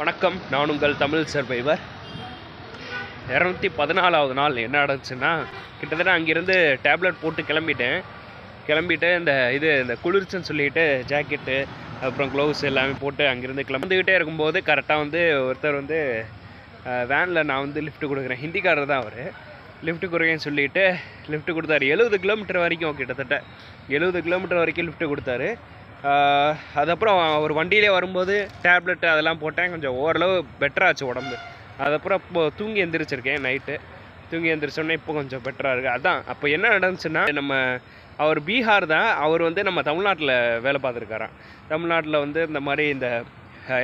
வணக்கம். நான் உங்கள் தமிழ் சர்வைவர் இரநூத்தி பதினாலாவது நாள் என்ன நடந்துச்சுன்னா கிட்டத்தட்ட அங்கேருந்து டேப்லெட் போட்டு கிளம்பிட்டேன். கிளம்பிட்டு இந்த இது இந்த குளிர்ச்சின்னு சொல்லிட்டு ஜாக்கெட்டு அப்புறம் க்ளவுஸ் எல்லாமே போட்டு அங்கேருந்து கிளம்பிக்கிட்டே இருக்கும்போது கரெக்டாக வந்து ஒருத்தர் வந்து வேனில் நான் வந்து லிஃப்ட் கொடுக்குறேன். ஹிந்திக்காரர் தான் அவர். லிஃப்ட் கொடுக்குறேன்னு சொல்லிட்டு லிஃப்ட் கொடுத்தாரு. எழுபது கிலோமீட்டர் வரைக்கும் கிட்டத்தட்ட. எழுபது கிலோமீட்டர் வரைக்கும் லிஃப்ட் கொடுத்தாரு. அதுக்கப்புறம் அவர் வண்டியிலே வரும்போது டேப்லெட் அதெல்லாம் போட்டேன். கொஞ்சம் ஓரளவு பெட்டராச்சு உடம்பு. அதுக்கப்புறம் இப்போ தூங்கி எந்திரிச்சிருக்கேன் நைட்டு தூங்கி எந்திரிச்சோடனே இப்போ கொஞ்சம் பெட்டராக இருக்குது அதான் அப்போ என்ன நடந்துச்சுன்னா நம்ம அவர் பீகார் தான் அவர் வந்து நம்ம தமிழ்நாட்டில் வேலை பார்த்துருக்காராம். தமிழ்நாட்டில் வந்து இந்த மாதிரி இந்த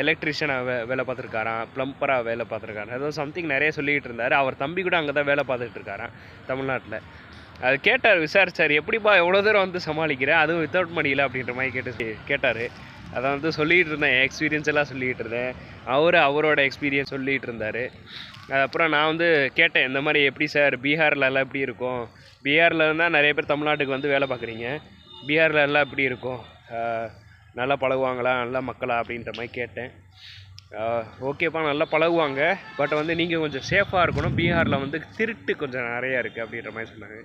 எலக்ட்ரிஷியனாக வே வேலை பார்த்துருக்காராம் ப்ளம்பராக வேலை பார்த்துருக்காராம். ஏதோ சம்திங் நிறைய சொல்லிக்கிட்டு இருந்தார். அவர் தம்பி கூட அங்கே தான் வேலை பார்த்துட்டு இருக்காராம் தமிழ்நாட்டில். அது கேட்டார் விசாரித்தார் எப்படிப்பா எவ்வளோ தூரம் வந்து சமாளிக்கிறேன் அதுவும் வித்தவுட் மணியில் அப்படின்ற மாதிரி கேட்டு கேட்டார். அதை வந்து சொல்லிகிட்டு இருந்தேன். எக்ஸ்பீரியன்ஸ் எல்லாம் சொல்லிகிட்டு இருந்தேன். அவர் அவரோட எக்ஸ்பீரியன்ஸ் சொல்லிகிட்டு இருந்தார். அப்புறம் நான் வந்து கேட்டேன் இந்த மாதிரி எப்படி சார் பீகார்லலாம் எல்லாம் எப்படி இருக்கும்? பீகாரில் இருந்தால் நிறைய பேர் தமிழ்நாட்டுக்கு வந்து வேலை பார்க்குறீங்க. பீகார்ல எல்லாம் எப்படி இருக்கும்? நல்லா பழகுவாங்களா? நல்லா மக்களா? அப்படின்ற மாதிரி கேட்டேன். ஓகேப்பா நல்லா பழகுவாங்க. பட் வந்து நீங்கள் கொஞ்சம் சேஃபாக இருக்கணும். பீகாரில் வந்து திருட்டு கொஞ்சம் நிறையா இருக்குது அப்படின்ற மாதிரி சொன்னாங்க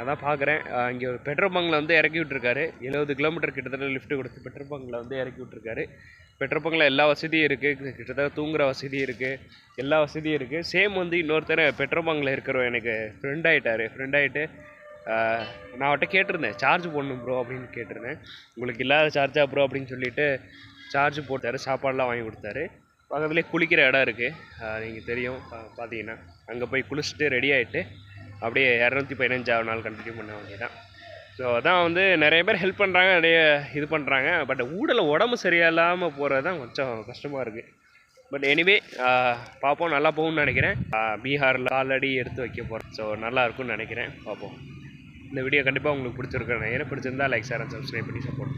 அதான் பார்க்குறேன் இங்கே ஒரு பெட்ரோல் பங்கில் வந்து இறக்கி விட்ருக்காரு எழுபது கிலோமீட்டர் கிட்டத்தட்ட லிஃப்ட் கொடுத்து பெட்ரோல் பங்கில் வந்து இறக்கி விட்ருக்காரு பெட்ரோல் பங்கில் எல்லா வசதியும் இருக்குது கிட்டத்தட்ட தூங்குகிற வசதி இருக்குது எல்லா வசதியும் இருக்குது சேம் வந்து இன்னொருத்தர் பெட்ரோல் பங்கில் இருக்கிற எனக்கு ஃப்ரெண்ட் ஆகிட்டார் ஃப்ரெண்ட் ஆகிட்டு நான் அவர்கிட்ட கேட்டிருந்தேன் சார்ஜ் போடணும் ப்ரோ அப்படின்னு கேட்டிருந்தேன். உங்களுக்கு இல்லாத சார்ஜா ப்ரோ அப்படின்னு சொல்லிட்டு சார்ஜ் போட்டார். சாப்பாடெலாம் வாங்கி கொடுத்தாரு. பக்கத்துலேயே குளிக்கிற இடம் இருக்குது நீங்கள் தெரியும் பார்த்தீங்கன்னா அங்கே போய் குளிச்சுட்டு ரெடி ஆகிட்டு அப்படியே இரநூத்தி பதினஞ்சாவது நாள் கண்டினியூ பண்ண வேண்டியதான் ஸோ அதான் வந்து நிறைய பேர் ஹெல்ப் பண்ணுறாங்க நிறைய இது பண்ணுறாங்க பட் ஊடல உடம்பு சரியில்லாமல் போகிறது தான் கொஞ்சம் கஷ்டமாக இருக்குது பட் எனிவே பார்ப்போம் நல்லா போகும்னு நினைக்கிறேன். பீகாரில் ஆல்ரெடி எடுத்து வைக்க போகிறேன் ஸோ நல்லா இருக்கும்னு நினைக்கிறேன். பார்ப்போம் இந்த வீடியோ கண்டிப்பாக உங்களுக்கு பிடிச்சிருக்கேன் நினைக்கிறேன். பிடிச்சிருந்தா லைக் ஷேர் அண்ட் சப்ஸ்கிரைப் பண்ணி சப்போர்ட்